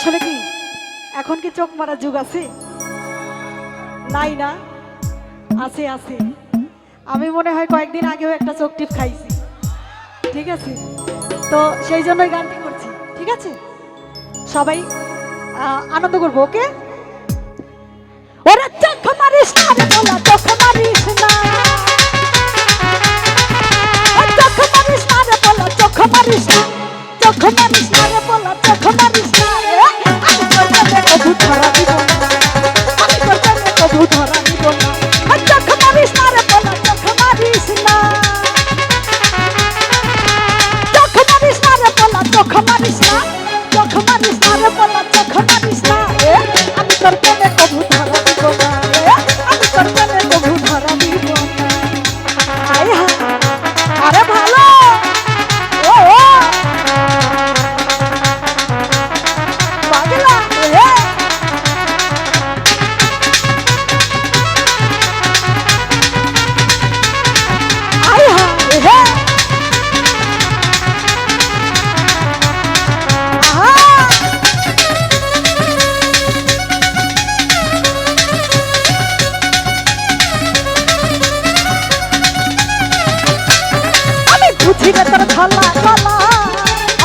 আসলে কি? এখন কি চোখ মারা যুগ আছে? নাই না? আছে আছে। আমি মনে হয় কয়েকদিন আগেও একটা চোখ টিপ খাইছি। ঠিক আছে? তো সেই জন্যই গানটি করছি। ঠিক আছে? সবাই আনন্দ করব, ওকে? ওরা চোখ মারিস না চোখ মারিস না। চোখ মারিস না চোখ মারিস না রে বলা চোখ মারিস না আমি তোর খলা খলা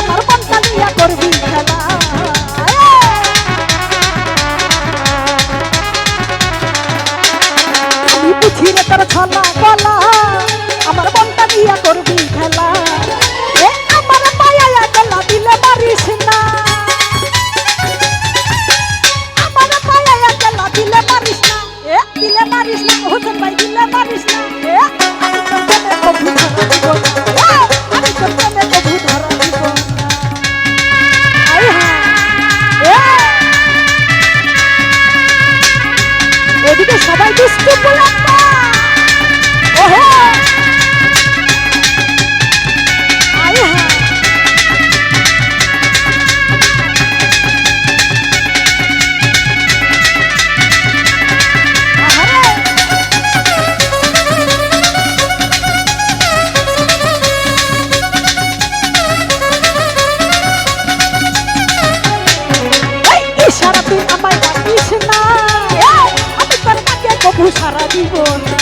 আমার কন্টালিয়া করবি খেলা আমি বুঝি রে তোর ছলা কলা আমার মনটা দিয়া করবি খেলা আমার পায়া গলা দিলে মারিস না। সারা জীবন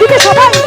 এদিকে সবাই